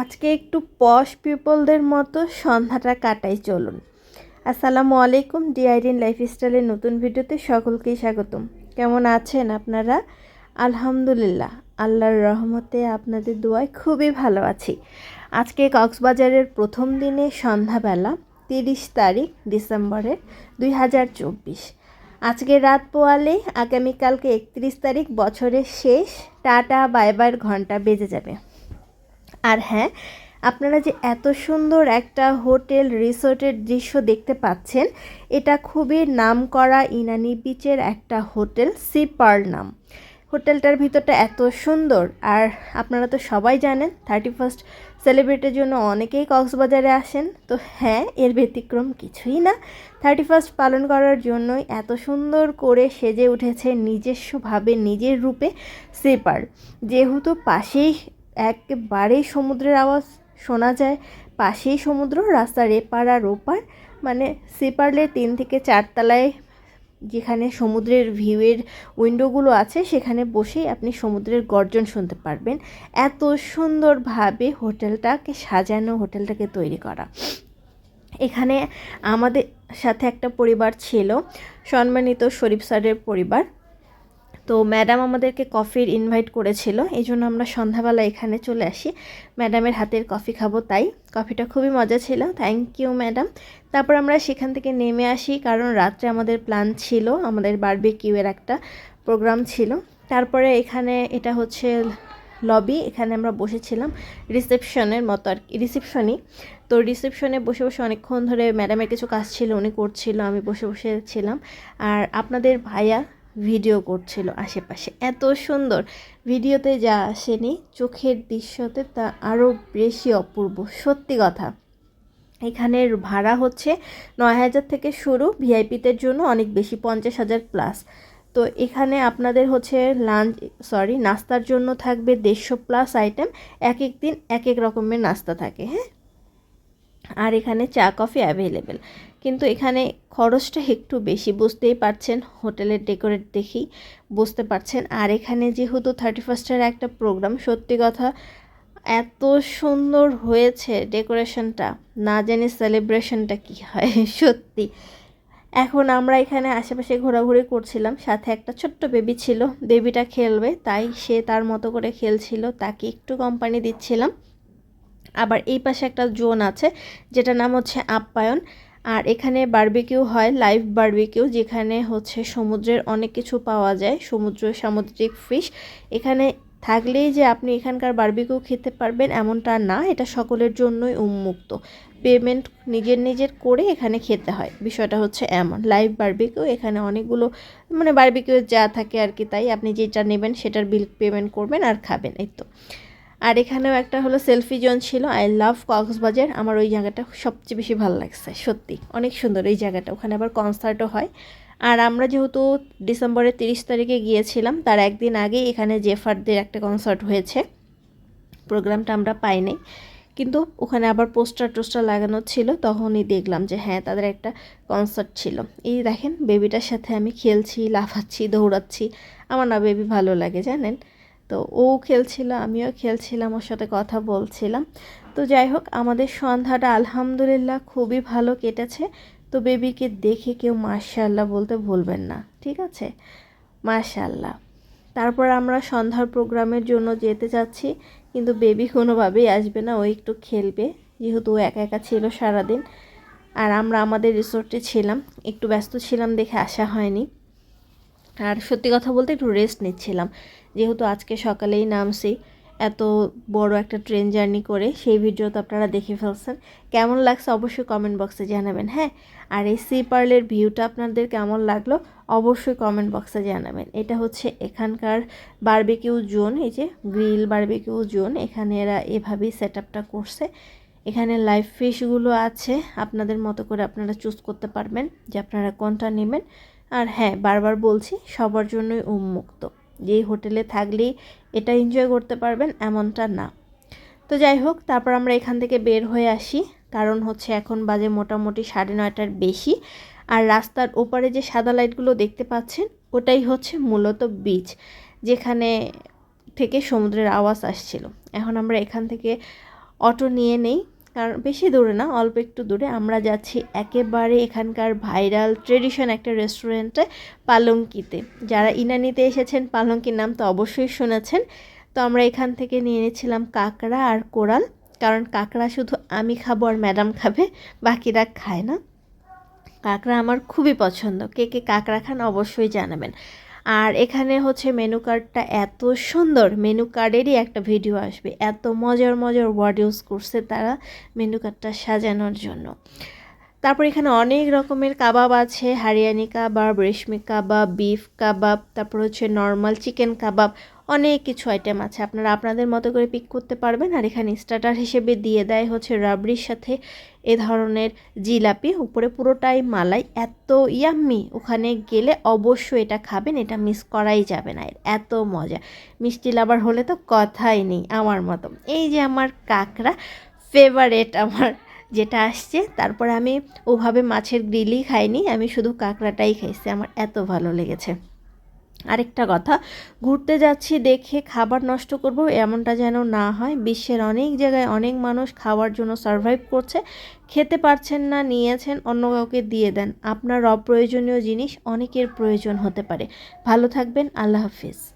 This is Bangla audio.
আজকে একটু পশ পিপলদের মতো সন্ধ্যাটা কাটাই, চলুন। আসসালামু আলাইকুম ডিআইডিন লাইফস্টাইলের নতুন ভিডিওতে সকলকেই স্বাগতম। কেমন আছেন আপনারা? আলহামদুলিল্লাহ, আল্লাহর রহমতে আপনাদের দোয়ায় খুবই ভালো আছি। আজকে কক্সবাজারের প্রথম দিনে সন্ধ্যাবেলা তিরিশ তারিখ, ডিসেম্বরের দুই হাজার চব্বিশ। আজকে রাত পোয়ালে আগামীকালকে একত্রিশ তারিখ, বছরের শেষ। টাটা বাইবার ঘণ্টা বেজে যাবে। আর হ্যাঁ আপনারা যে এত সুন্দর একটা হোটেল রিসোর্টের দৃশ্য দেখতে পাচ্ছেন, এটা খুবই নামকরা ইনানি বিচের একটা হোটেল সি পার্ল নাম। হোটেলটার ভিতরটা এত সুন্দর, আর আপনারা তো সবাই জানেন, থার্টি ফার্স্ট সেলিব্রেটের জন্য অনেকেই কক্সবাজারে আসেন, তো হ্যাঁ এর ব্যতিক্রম কিছুই না। থার্টি ফার্স্ট পালন করার জন্যই এত সুন্দর করে সেজে উঠেছে নিজস্বভাবে, নিজের রূপে সিপার। যেহেতু পাশেই একেবারেই সমুদ্রের আওয়াজ শোনা যায়। পাশেই সমুদ্র, রাস্তার এপার আর ওপার মানে সিপারলে তিন থেকে চারতলায় যেখানে সমুদ্রের ভিউয়ের উইন্ডোগুলো আছে, সেখানে বসেই আপনি সমুদ্রের গর্জন শুনতে পারবেন। এত সুন্দরভাবে হোটেলটাকে সাজানো, হোটেলটাকে তৈরি করা। এখানে আমাদের সাথে একটা পরিবার ছিল, সম্মানিত শরীফ স্যারের পরিবার। তো ম্যাডাম আমাদেরকে কফির ইনভাইট করেছিল এই জন্য আমরা সন্ধ্যাবেলা এখানে চলে আসি। ম্যাডামের হাতের কফি খাব তাই, কফিটা খুবই মজা ছিল থ্যাংক ইউ ম্যাডাম। তারপর আমরা সেখান থেকে নেমে আসি, কারণ রাত্রে আমাদের প্ল্যান ছিল, আমাদের বারবিকিউয়ের একটা প্রোগ্রাম ছিল। তারপরে এখানে এটা হচ্ছে লবি এখানে আমরা বসেছিলাম রিসেপশনের মতো আর কি রিসেপশনই তো রিসেপশনে বসে বসে অনেকক্ষণ ধরে ম্যাডামের কিছু কাজ ছিল, উনি করছিল, আমি বসে বসে ছিলাম। আর আপনাদের ভাইয়া ভিডিও করছিল আশেপাশে। এত সুন্দর। ভিডিওতে যা আসেনি, চোখের দৃশ্যতে তা আরও বেশি অপূর্ব। সত্যি কথা। এখানের ভাড়া হচ্ছে নয় হাজার থেকে শুরু। ভিআইপিদের জন্য অনেক বেশি, পঞ্চাশ হাজার প্লাস। তো এখানে আপনাদের হচ্ছে লাঞ্চ, সরি, নাস্তার জন্য থাকবে দেড়শো প্লাস আইটেম। এক এক দিন এক এক রকমের নাস্তা থাকে হ্যাঁ? আর এখানে চা, কফি অ্যাভেলেবেল কিন্তু এখানে খরচটা একটু বেশি, বুঝতেই পারছেন। হোটেলের ডেকোরেট দেখি, বুঝতে পারছেন। আর এখানে যেহেতু থার্টি ফার্স্টের একটা প্রোগ্রাম, সত্যি কথা, এত সুন্দর হয়েছে ডেকোরেশনটা। না জানি সেলিব্রেশনটা কী হয়, সত্যি। এখন আমরা এখানে আশেপাশে ঘোরাঘুরি করছিলাম, সাথে একটা ছোট্ট বেবি ছিল। বেবিটা খেলবে, তাই সে তার মতো করে খেলছিল, তাকে একটু কোম্পানি দিচ্ছিলাম। আবার এই পাশে একটা জোন আছে যেটা নাম হচ্ছে আপ্যায়ন। আর এখানে বার্বিকিউ হয় লাইভ বার্বিকিউ যেখানে হচ্ছে সমুদ্রের অনেক কিছু পাওয়া যায়, সমুদ্র সামুদ্রিক ফিশ এখানে থাকলেই যে আপনি এখানকার বার্বিকিউ খেতে পারবেন এমনটা না, এটা সকলের জন্যই উন্মুক্ত। পেমেন্ট নিজের নিজের করে এখানে খেতে হয়। বিষয়টা হচ্ছে এমন। লাইভ বার্বিকিউ এখানে অনেকগুলো মানে বার্বিকিউ যা থাকে আর কি, তাই আপনি যেটা নেবেন সেটার বিল পেমেন্ট করবেন আর খাবেন, এই তো। আর এখানেও একটা হলো সেলফি জোন ছিল আই লাভ কক্সবাজার। আমার ওই জায়গাটা সবচেয়ে বেশি ভালো লাগছে, সত্যি। অনেক সুন্দর এই জায়গাটা, ওখানে আবার কনসার্টও হয়। আর আমরা যেহেতু ডিসেম্বরের তিরিশ তারিখে গিয়েছিলাম, তার একদিন আগে এখানে জেফারদের একটা কনসার্ট হয়েছে। প্রোগ্রামটা আমরা পাইনি, কিন্তু ওখানে আবার পোস্টার টোস্টার লাগানো ছিল, তখনই দেখলাম যে হ্যাঁ তাদের একটা কনসার্ট ছিল। এই দেখেন বেবিটার সাথে আমি খেলছি, লাফাচ্ছি, দৌড়াচ্ছি। আমার না বেবি ভালো লাগে, জানেন? তো ও খেলছিল, আমিও খেলছিলাম, ওর সাথে কথা বলছিলাম। তো যাই হোক, আমাদের সন্ধ্যাটা আলহামদুলিল্লাহ খুবই ভালো কেটেছে। তো বেবিকে দেখে কেউ মার্শাল্লাহ বলতে ভুলবেন না, ঠিক আছে? মার্শাল্লাহ তারপর আমরা সন্ধ্যার প্রোগ্রামের জন্য যেতে চাচ্ছি কিন্তু বেবি কোনোভাবেই আসবে না, ও একটু খেলবে, যেহেতু ও একা একা ছিল সারাদিন। আর আমরা আমাদের রিসোর্টে ছিলাম, একটু ব্যস্ত ছিলাম দেখে আসা হয়নি। আর সত্যি কথা বলতে একটু রেস্ট নিচ্ছিলাম। যেহেতু আজকে সকালেই নামছি, এত বড় একটা ট্রেন জার্নি করে সেই ভিডিও তো আপনারা দেখে ফেলছেন। কেমন লাগছে অবশ্যই কমেন্ট বক্সে জানাবেন হ্যাঁ? আর এই সি পার্লের ভিউটা আপনাদের কেমন লাগল অবশ্যই কমেন্ট বক্সে জানাবেন। এটা হচ্ছে এখানকার বারবিকিউ জোন এই যে গ্রিল বারবিকিউ জোন এখানে এরা এভাবেই সেট আপটা করছে। এখানে লাইভ ফিশগুলো আছে, আপনাদের মতো করে আপনারা চুজ করতে পারবেন যে আপনারা কোনটা নেবেন। আর হ্যাঁ বারবার বলছি, সবার জন্যই উন্মুক্ত। যেই হোটেলে থাকলেই এটা এনজয় করতে পারবেন, এমনটা না। তো যাই হোক, তারপর আমরা এখান থেকে বের হয়ে আসি। কারণ হচ্ছে এখন বাজে মোটামুটি সাড়ে নয়টার বেশি। আর রাস্তার ওপারে যে সাদা লাইটগুলো দেখতে পাচ্ছেন, ওটাই হচ্ছে মূলত বিচ যেখানে থেকে সমুদ্রের আওয়াজ আসছিল। এখন আমরা এখান থেকে অটো নিয়ে নেই। কারণ বেশি দূরে না, অল্প একটু দূরে আমরা যাচ্ছি একেবারে এখানকার ভাইরাল ট্রেডিশন একটা রেস্টুরেন্টে পালঙ্কিতে। যারা ইনানিতে এসেছেন, পালঙ্কির নাম তো অবশ্যই শুনেছেন। তো আমরা এখান থেকে নিয়ে নিয়েছিলাম কাঁকড়া আর কোরাল, কারণ কাঁকড়া শুধু আমি খাব আর ম্যাডাম খাবে, বাকিরা খায় না। কাঁকড়া আমার খুবই পছন্দ। কে কে কাঁকড়া খান অবশ্যই জানাবেন। আর এখানে হচ্ছে মেনু কার্ডটা এত সুন্দর। মেনু কার্ডেরই একটা ভিডিও আসবে। এত মজার মজার ওয়ার্ড ইউজ করছে তারা মেনু কার্ডটা সাজানোর জন্য। তারপর এখানে অনেক রকমের কাবাব আছে। হারিয়ানি কাবাব, রেশমি কাবাব বিফ কাবাব, তারপর হচ্ছে নর্মাল চিকেন কাবাব। অনেক কিছু আইটেম আছে। আপনারা আপনাদের মতো করে পিক করতে পারবেন। আর এখানে স্টার্টার হিসেবে দিয়ে দেয় হচ্ছে রাবড়ির সাথে এ ধরনের জিলাপি। উপরে পুরোটাই মালাই। এত ইয়াম্মি ওখানে গেলে অবশ্যই এটা খাবেন। এটা মিস করাই যাবে না। এত মজা। মিষ্টি লাভার হলে তো কথাই নেই আমার মতো। এই যে আমার কাকড়া ফেভারেট আমার যেটা আসছে। তারপর আমি ওভাবে মাছের গ্রিলই খাইনি। আমি শুধু কাঁকড়াটাই খাইছি। আমার এত ভালো লেগেছে। আরেকটা কথা, ঘুরতে যাচ্ছি দেখে খাবার নষ্ট করব, এমনটা যেন না হয়। বিশ্বের অনেক জায়গায় অনেক মানুষ খাওয়ার জন্য সার্ভাইভ করছে, খেতে পারছেন না, নিয়েছেন, অন্য কাউকে দিয়ে দেন। আপনার অপ্রয়োজনীয় জিনিস অনেকের প্রয়োজন হতে পারে। ভালো থাকবেন, আল্লাহ হাফিজ।